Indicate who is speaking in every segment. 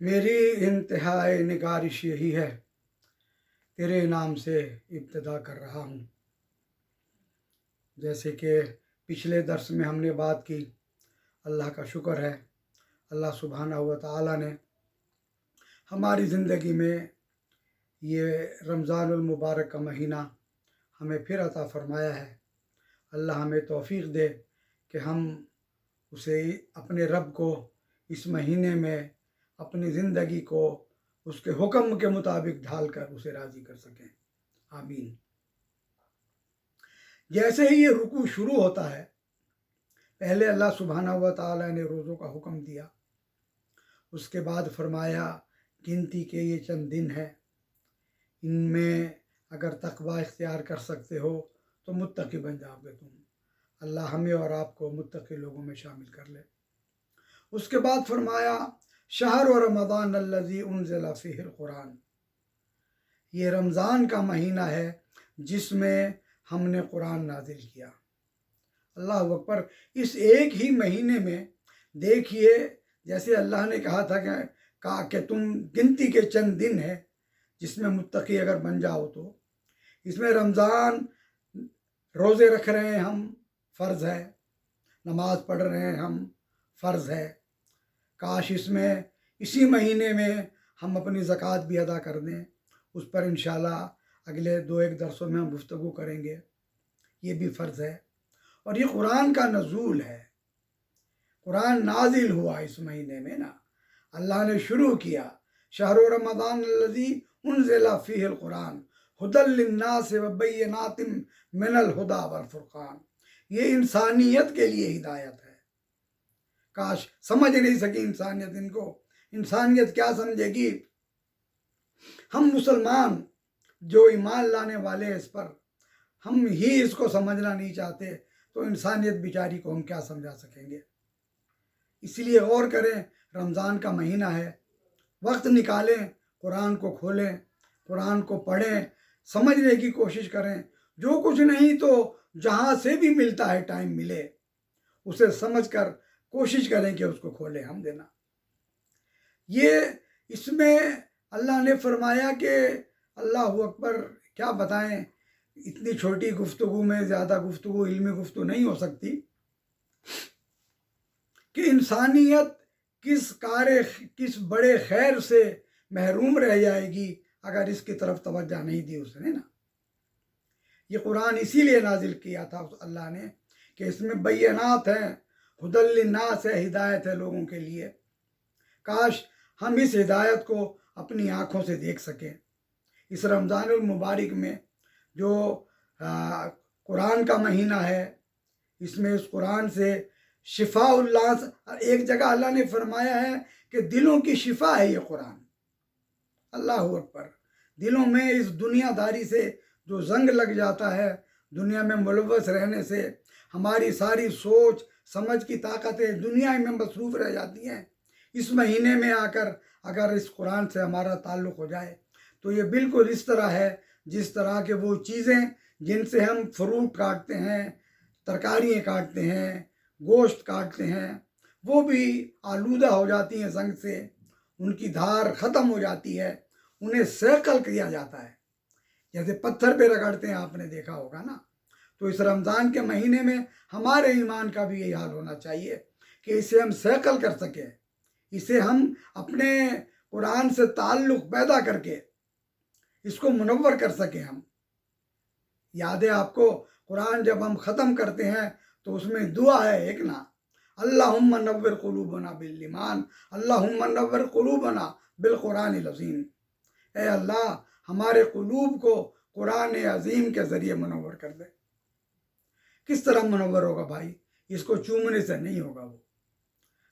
Speaker 1: मेरी इंतहाई निगारिश यही है। तेरे नाम से इब्तदा कर रहा हूँ। जैसे कि पिछले दर्स में हमने बात की, अल्लाह का शुक्र है, अल्लाह सुबहाना हुआ ताला ने हमारी ज़िंदगी में ये रमज़ानुल मुबारक का महीना हमें फिर अता फ़रमाया है। अल्लाह हमें तौफीक दे कि हम उसे अपने रब को इस महीने में अपनी ज़िंदगी को उसके हुक्म के मुताबिक ढाल कर उसे राज़ी कर सकें। आमीन। जैसे ही ये रुकू शुरू होता है, पहले अल्लाह सुबहाना हुआ ताला ने रोज़ों का हुक्म दिया। उसके बाद फरमाया, गिनती के ये चंद दिन है। इनमें अगर तकवा इख्तियार कर सकते हो तो मुत्तकी बन जाओगे तुम। अल्लाह हमें और आपको मुत्तकी लोगों में शामिल कर ले। उसके बाद फरमाया शहर और रमदान अल्लजी उन फ़िर कुरान। ये रमज़ान का महीना है जिसमें हमने कुरान नाजिल किया। अल्लाह अकबर, इस एक ही महीने में देखिए, जैसे अल्लाह ने कहा था कि, कहा कि तुम गिनती के चंद दिन है जिसमें मुत्तकी अगर बन जाओ तो। इसमें रमज़ान रोज़े रख रहे हैं हम, फ़र्ज़ है। नमाज़ पढ़ रहे हैं हम, फ़र्ज़ है। काश इसमें, इसी महीने में हम अपनी ज़क़़त भी अदा कर दें। उस पर इन अगले दो एक दरसों में हम गुफ्तु करेंगे। ये भी फ़र्ज़ है। और ये कुरान का नजूल है। कुरान नाजिल हुआ इस महीने में ना। अल्लाह ने शुरू किया, शहर रमदान उन ज़िला फ़ील कुरान हदलन्नास वबैनातिम मिनल हुदा वरफुरक़ान ये इंसानियत के लिए हिदायत है। काश समझ नहीं सकी इंसानियत इनको। इंसानियत क्या समझेगी? हम मुसलमान जो ईमान लाने वाले हैं इस पर, हम ही इसको समझना नहीं चाहते तो इंसानियत बिचारी को हम क्या समझा सकेंगे? इसलिए गौर करें, रमज़ान का महीना है। वक्त निकालें, कुरान को खोलें, कुरान को पढ़ें, समझने की कोशिश करें। जो कुछ नहीं तो जहाँ से भी मिलता है, टाइम मिले। उसे समझ कर कोशिश करें कि उसको खोलें, हम देना। ये इसमें अल्लाह ने फरमाया कि अल्लाह अकबर, क्या बताएँ, इतनी छोटी गुफ्तु में ज़्यादा गुफ्तु इल्मी गुफ्तु नहीं हो सकती। कि इंसानियत किस कार्य, किस बड़े खैर से महरूम रह जाएगी, अगर इसकी तरफ़ तवज्जा नहीं दी उसने ना। ये कुरान इसीलिए नाजिल किया था उस अल्लाह ने कि इसमें बैनात हैं हदलनास है हिदायत है लोगों के लिए। काश हम इस हिदायत को अपनी आँखों से देख सकें। इस रमज़ान मुबारक में जो कुरान का महीना है, इसमें इस कुरान से शिफा उल्लास एक जगह अल्लाह ने फरमाया है कि दिलों की शिफा है ये कुरान। अल्लाह अकबर, दिलों में इस दुनियादारी से जो जंग लग जाता है, दुनिया में मुलवस रहने से, हमारी सारी सोच समझ की ताकतें दुनिया में मसरूफ़ रह जाती हैं। इस महीने में आकर अगर इस कुरान से हमारा ताल्लुक़ हो जाए तो ये बिल्कुल इस तरह है, जिस तरह के वो चीज़ें जिनसे हम फ्रूट काटते हैं, तरकारियाँ काटते हैं, गोश्त काटते हैं, वो भी आलूदा हो जाती हैं जंग से, उनकी धार ख़त्म हो जाती है, उन्हें सैकल किया जाता है। जैसे पत्थर पे रगड़ते हैं, आपने देखा होगा ना? तो इस रमज़ान के महीने में हमारे ईमान का भी यही हाल होना चाहिए कि इसे हम सैकल कर सकें, इसे हम अपने कुरान से ताल्लुक़ पैदा करके इसको मुनवर कर सकें हम। याद है आपको कुरान जब हम ख़त्म करते हैं तो उसमें दुआ है एक ना अल्लाह नवर बना बिलमान अल्लाह नवर बना बिल कुरान लजीम ए अल्लाह, हमारे कलूब को कुरान अजीम के ज़रिए मनवर कर दे। किस तरह मनवर होगा भाई? इसको चूमने से नहीं होगा वो।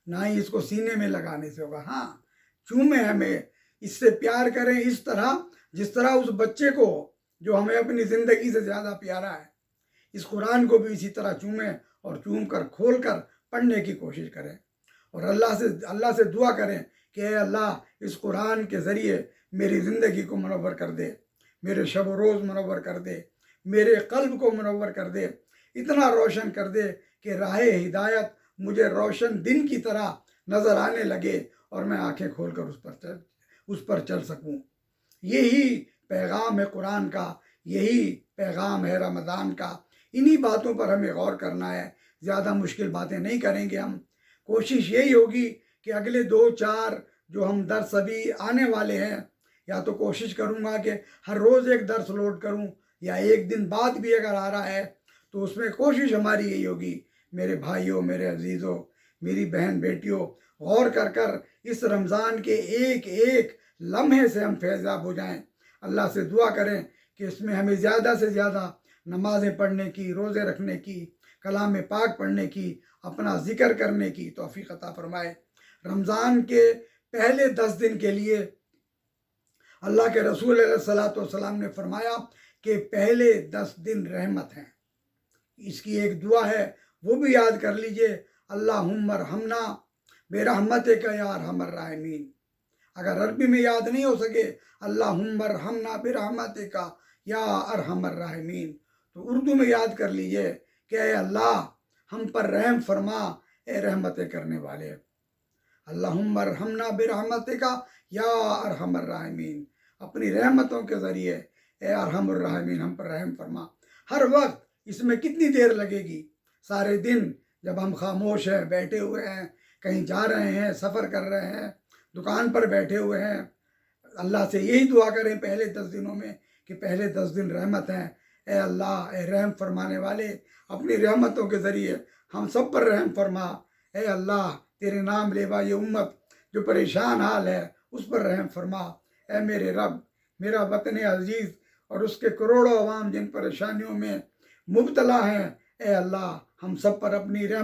Speaker 1: ना ही इसको सीने में लगाने से होगा। हाँ चूमे हमें। इससे प्यार करें इस तरह, जिस तरह उस बच्चे को जो हमें अपनी ज़िंदगी से ज़्यादा प्यारा है, इस कुरान को भी इसी तरह चूमें और चूम कर, खोल कर पढ़ने की कोशिश करें। और अल्लाह से अल्लाह से दुआ करें कि अल्लाह, इस कुरान के ज़रिए मेरी ज़िंदगी को मनवर कर दे, मेरे शब रोज़ मनवर कर दे, मेरे कल्ब को मनवर कर दे इतना रोशन कर दे कि राह हिदायत मुझे रोशन दिन की तरह नज़र आने लगे और मैं आँखें खोलकर उस पर चल, उस पर चल सकूँ। यही पैगाम है कुरान का, यही पैगाम है रमज़ान का। इन्हीं बातों पर हमें गौर करना है। ज़्यादा मुश्किल बातें नहीं करेंगे हम। कोशिश यही होगी कि अगले दो, चार जो हम दर्स अभी आने वाले हैं, या तो कोशिश करूँगा कि हर रोज़ एक दर्स लोड करूँ, या एक दिन बाद भी अगर आ रहा है तो उसमें कोशिश हमारी यही होगी, मेरे भाइयों, मेरे अजीज़ों, मेरी बहन बेटियों, गौर कर कर इस रमज़ान के एक एक लम्हे से हम फैज़ाब हो जाएँ अल्लाह से दुआ करें कि इसमें हमें ज़्यादा से ज़्यादा नमाज़ें पढ़ने की, रोज़े रखने की, कलाम पाक पढ़ने की, अपना ज़िक्र करने की तोफ़ी अता फरमाए। रमज़ान के पहले दस दिन के लिए अल्लाह के रसूल सलाम ने फरमाया कि पहले दस दिन रहमत हैं। इसकी एक दुआ है, वो भी याद कर लीजिए। अल्लाह हमर हमना बेरहमत का यार हमर राहमीन? अगर अरबी में याद नहीं हो सके अल्लाह हमर हमना बेरहमत का या अर हमर राहमीन? तो उर्दू में याद कर लीजिए कि अल्लाह, हम पर रहम फरमा, ए रहमत करने वाले। अल्लाह हमर हमना बेरहमत का या अर हमर राहमीन? अपनी रहमतों के ज़रिए, ए अरहमर राहमीन, हम पर रहम फरमा। हर वक्त इसमें कितनी देर लगेगी? सारे दिन जब हम खामोश हैं, बैठे हुए हैं, कहीं जा रहे हैं, सफ़र कर रहे हैं, दुकान पर बैठे हुए हैं, अल्लाह से यही दुआ करें पहले दस दिनों में कि पहले दस दिन रहमत हैं। ए अल्लाह, ए रहम फरमाने वाले, अपनी रहमतों के ज़रिए हम सब पर रहम फरमा। ए अल्लाह, तेरे नाम लेवा ये उम्मत जो परेशान हाल है, उस पर रहम फरमा। ए मेरे रब, मेरा वतन अज़ीज़ और उसके करोड़ों अवाम जिन परेशानियों में मुबतला हैं। ए अल्लाह हम सब पर अपनी रहम